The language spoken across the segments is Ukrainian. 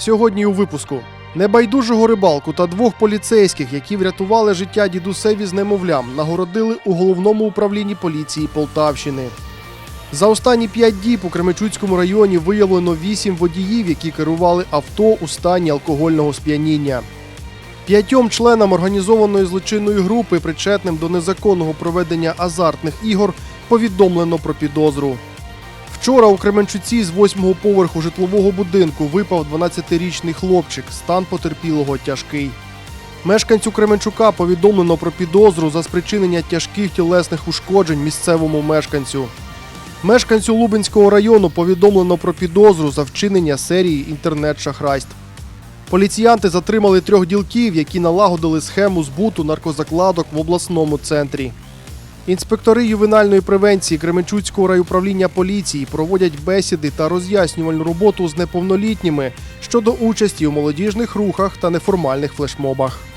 Сьогодні у випуску небайдужого рибалку та двох поліцейських, які врятували життя дідусеві з немовлям, нагородили у головному управлінні поліції Полтавщини. За останні п'ять діб у Кременчуцькому районі виявлено вісім водіїв, які керували авто у стані алкогольного сп'яніння. П'ятьом членам організованої злочинної групи, причетним до незаконного проведення азартних ігор, повідомлено про підозру. Вчора у Кременчуці з восьмого поверху житлового будинку випав 12-річний хлопчик. Стан потерпілого тяжкий. Мешканцю Кременчука повідомлено про підозру за спричинення тяжких тілесних ушкоджень місцевому мешканцю. Мешканцю Лубенського району повідомлено про підозру за вчинення серії інтернет-шахрайств. Поліціянти затримали трьох ділків, які налагодили схему збуту наркозакладок в обласному центрі. Інспектори ювенальної превенції Кременчуцького райуправління поліції проводять бесіди та роз'яснювальну роботу з неповнолітніми щодо участі у молодіжних рухах та неформальних флешмобах.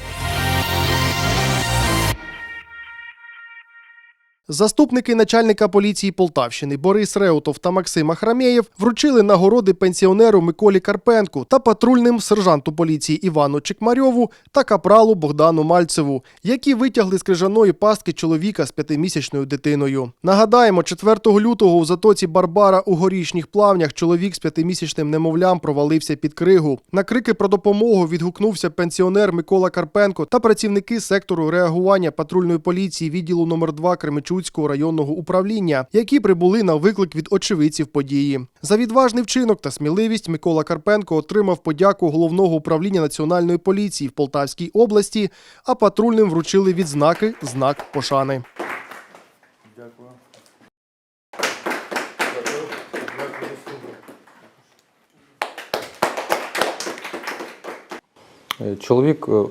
Заступники начальника поліції Полтавщини Борис Реутов та Максим Ахрамєєв вручили нагороди пенсіонеру Миколі Карпенку та патрульним сержанту поліції Івану Чекмарьову та капралу Богдану Мальцеву, які витягли з крижаної пастки чоловіка з п'ятимісячною дитиною. Нагадаємо, 4 лютого у затоці Барбара у горішніх плавнях чоловік з п'ятимісячним немовлям провалився під кригу. На крики про допомогу відгукнувся пенсіонер Микола Карпенко та працівники сектору реагування патрульної поліції відділу номер 2 Кременчуцького районного управління, які прибули на виклик від очевидців події. За відважний вчинок та сміливість Микола Карпенко отримав подяку головного управління національної поліції в Полтавській області, а патрульним вручили відзнаки знак пошани. Е, Чоловік е,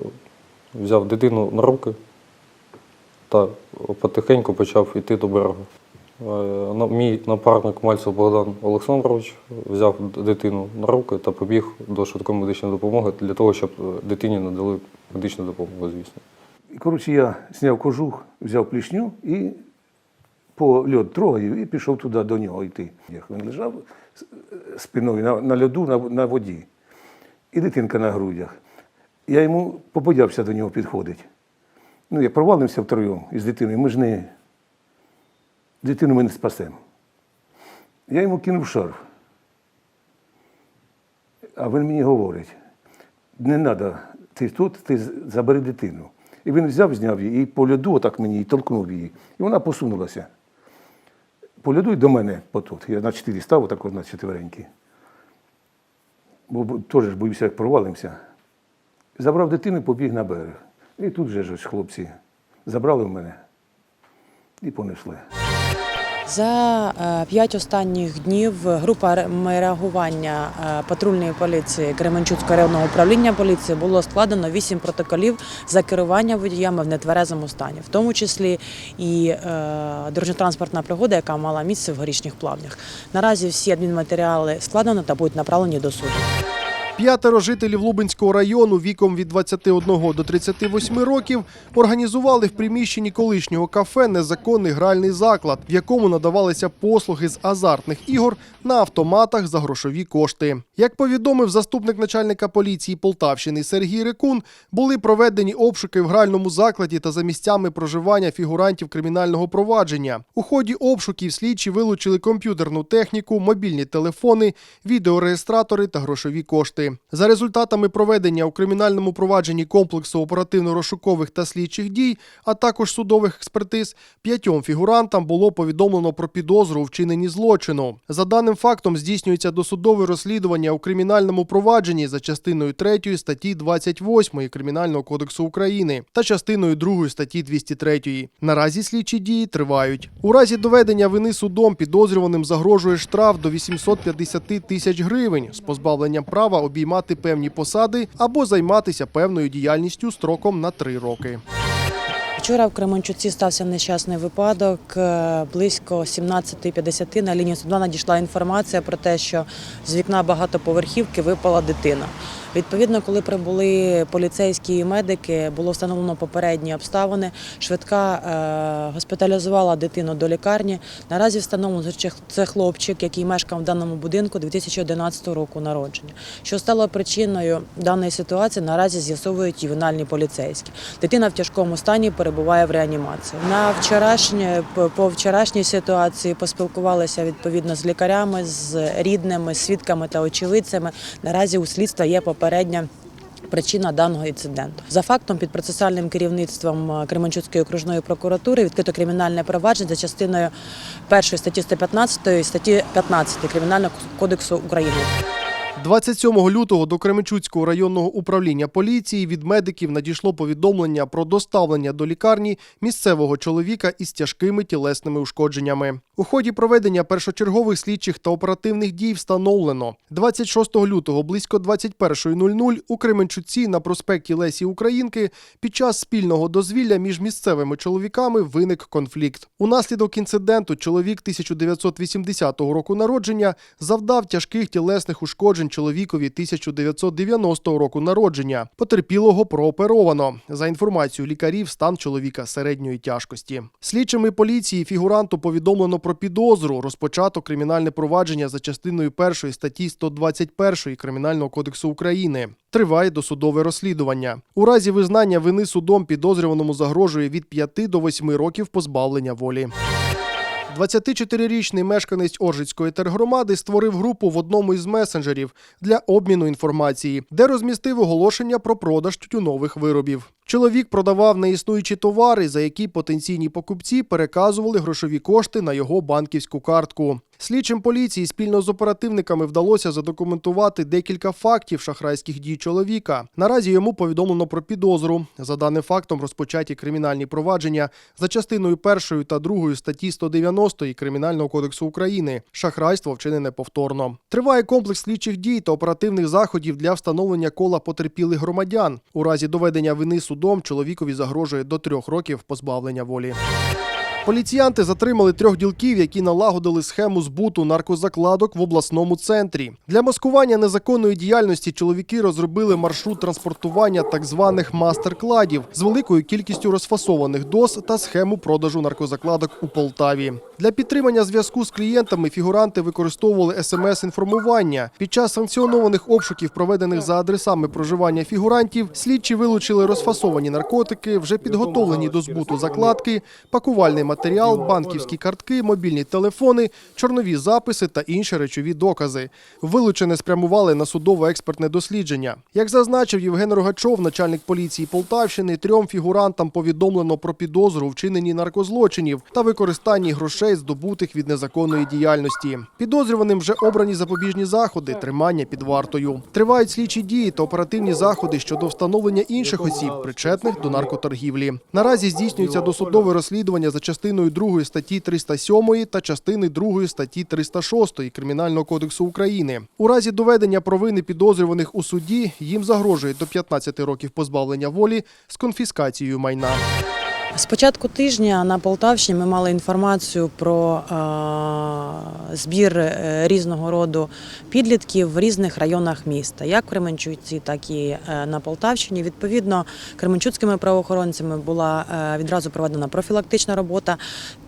взяв дитину на руки та потихеньку почав йти до берега. Е, Мій напарник Мальцев Богдан Олександрович взяв дитину на руки та побіг до швидкої медичної допомоги для того, щоб е, дитині надали медичну допомогу, звісно. Коротше, я зняв кожух, взяв плішню і по льод трогаю і пішов туди до нього йти. Він лежав спиною на, на льоду, на, на воді. І дитинка на грудях. Я йому побоявся до нього підходити. Ну, я провалився втроєм із дитиною. Ми ж не дитину ми не спасемо. Я йому кинув шарф. А він мені говорить: не треба, ти тут, ти забери дитину. І він взяв, зняв її і по льоду отак мені і толкнув її. І вона посунулася. По льоду й до мене потут. Я на чотири став, отак от на четверенькі. Бо теж боюся, як провалимося. Забрав дитину і побіг на берег. І тут же ж хлопці забрали в мене і понесли. За е, п'ять останніх днів група реагування е, патрульної поліції Кременчуцького районного управління поліції було складено вісім протоколів за керування водіями в нетверезому стані, в тому числі і е, дорожньо-транспортна пригода, яка мала місце в горішніх плавнях. Наразі всі адмінматеріали складено та будуть направлені до суду. П'ятеро жителів Лубенського району віком від 21 до 38 років організували в приміщенні колишнього кафе незаконний гральний заклад, в якому надавалися послуги з азартних ігор на автоматах за грошові кошти. Як повідомив заступник начальника поліції Полтавщини Сергій Рекун, були проведені обшуки в гральному закладі та за місцями проживання фігурантів кримінального провадження. У ході обшуків слідчі вилучили комп'ютерну техніку, мобільні телефони, відеореєстратори та грошові кошти. За результатами проведення у кримінальному провадженні комплексу оперативно-розшукових та слідчих дій, а також судових експертиз, п'ятьом фігурантам було повідомлено про підозру у вчиненні злочину. За даним фактом здійснюється досудове розслідування у кримінальному провадженні за частиною 3 статті 28 Кримінального кодексу України та частиною 2 статті 203. Наразі слідчі дії тривають. У разі доведення вини судом підозрюваним загрожує штраф до 850 тисяч гривень з позбавленням права обіймати певні посади або займатися певною діяльністю строком на три роки. Вчора в Кременчуці стався нещасний випадок. Е, Близько 17.50 на лінію 102 надійшла інформація про те, що з вікна багатоповерхівки випала дитина. Відповідно, коли прибули поліцейські і медики, було встановлено попередні обставини. Швидка е, госпіталізувала дитину до лікарні. Наразі встановлено, що це хлопчик, який мешкав в даному будинку 2011 року народження. Що стало причиною даної ситуації, наразі з'ясовують ювенальні поліцейські. Дитина в тяжкому стані перебуває в реанімації. На вчорашнє по- вчорашній ситуації поспілкувалися відповідно з лікарями, з рідними, свідками та очевидцями. Наразі у слідства є попередня. Причина даного інциденту за фактом під процесуальним керівництвом е, Кременчуцької окружної прокуратури відкрито кримінальне провадження за частиною першої статті 115 і статті 15 Кримінального кодексу України. 27 лютого до Кременчуцького районного управління поліції від медиків надійшло повідомлення про доставлення до лікарні місцевого чоловіка із тяжкими тілесними ушкодженнями. У ході проведення першочергових слідчих та оперативних дій встановлено 26 лютого близько 21.00 у Кременчуці на проспекті Лесі Українки під час спільного дозвілля між місцевими чоловіками виник конфлікт. Унаслідок інциденту чоловік 1980 року народження завдав тяжких тілесних ушкоджень чоловікові 1990 року народження. Потерпілого прооперовано. За інформацією лікарів, стан чоловіка середньої тяжкості. Слідчими поліції фігуранту повідомлено про підозру. Розпочато кримінальне провадження за частиною першої статті 121 Кримінального кодексу України. Триває досудове розслідування. У разі визнання вини судом підозрюваному загрожує від 5 до 8 років позбавлення волі. 24-річний мешканець Оржицької тергромади створив групу в одному із месенджерів для обміну інформації, де розмістив оголошення про продаж тютюнових виробів. Чоловік продавав неіснуючі товари, за які потенційні покупці переказували грошові кошти на його банківську картку. Слідчим поліції спільно з оперативниками вдалося задокументувати декілька фактів шахрайських дій чоловіка. Наразі йому повідомлено про підозру. За даним фактом розпочаті кримінальні провадження за частиною першої та другої статті 190 Кримінального кодексу України. Шахрайство вчинене повторно. Триває комплекс слідчих дій та оперативних заходів для встановлення кола потерпілих громадян. У разі доведення вини судом чоловікові загрожує до трьох років позбавлення волі. Поліціянти затримали трьох ділків, які налагодили схему збуту наркозакладок в обласному центрі. Для маскування незаконної діяльності чоловіки розробили маршрут транспортування так званих мастер-кладів з великою кількістю розфасованих доз та схему продажу наркозакладок у Полтаві. Для підтримання зв'язку з клієнтами фігуранти використовували смс-інформування. Під час санкціонованих обшуків, проведених за адресами проживання фігурантів, слідчі вилучили розфасовані наркотики, вже підготовлені до збуту закладки, пакувальний матеріал, банківські картки, мобільні телефони, чорнові записи та інші речові докази. Вилучене спрямували на судово-експертне дослідження. Як зазначив Євген Рогачов, начальник поліції Полтавщини, трьом фігурантам повідомлено про підозру вчиненні наркозлочинів та використанні грошей, здобутих від незаконної діяльності. Підозрюваним вже обрані запобіжні заходи, тримання під вартою. Тривають слідчі дії та оперативні заходи щодо встановлення інших осіб, причетних до наркоторгівлі. Наразі здійснюється досудове розслідування за частиною 2 статті 307 та частини 2 статті 306 Кримінального кодексу України. У разі доведення провини підозрюваних у суді їм загрожує до 15 років позбавлення волі з конфіскацією майна. З початку тижня на Полтавщині ми мали інформацію про е, збір е, різного роду підлітків в різних районах міста, як в Кременчуці, так і е, на Полтавщині. Відповідно, кременчуцькими правоохоронцями була відразу проведена профілактична робота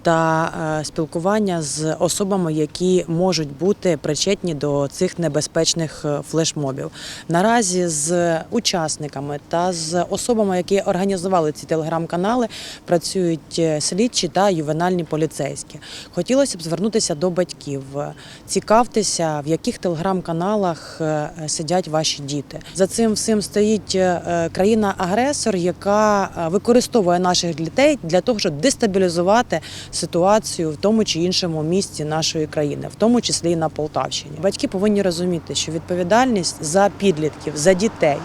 та е, спілкування з особами, які можуть бути причетні до цих небезпечних е, флешмобів. Наразі з учасниками та з особами, які організували ці телеграм-канали, працюють е, слідчі та ювенальні поліцейські. Хотілося б звернутися до батьків, цікавтеся, в яких телеграм-каналах сидять ваші діти. За цим всім стоїть країна-агресор, яка використовує наших дітей для того, щоб дестабілізувати ситуацію в тому чи іншому місці нашої країни, в тому числі і на Полтавщині. Батьки повинні розуміти, що відповідальність за підлітків, за дітей.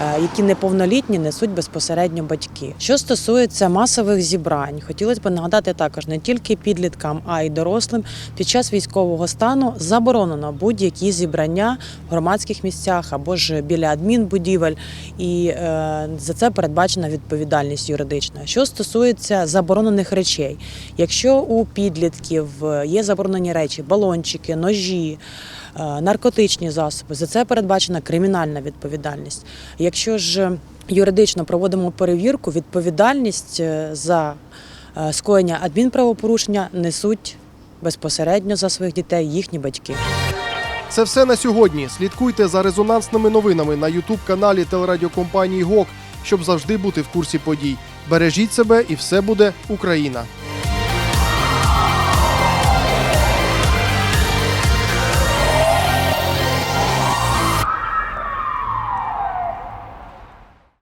Е, Які неповнолітні несуть безпосередньо батьки. Що стосується масових зібрань, хотілося б нагадати також не тільки підліткам, а й дорослим. Під час військового стану заборонено будь-які зібрання в громадських місцях або ж біля адмінбудівель, і е, за це передбачена відповідальність юридична. Що стосується заборонених речей, якщо у підлітків є заборонені речі, балончики, ножі. е, наркотичні засоби. За це передбачена кримінальна відповідальність. Якщо ж юридично проводимо перевірку, відповідальність е, за е, скоєння адмінправопорушення несуть безпосередньо за своїх дітей їхні батьки. Це все на сьогодні. Слідкуйте за резонансними новинами на Ютуб каналі телерадіокомпанії ГОК, щоб завжди бути в курсі подій. Бережіть себе і все буде Україна.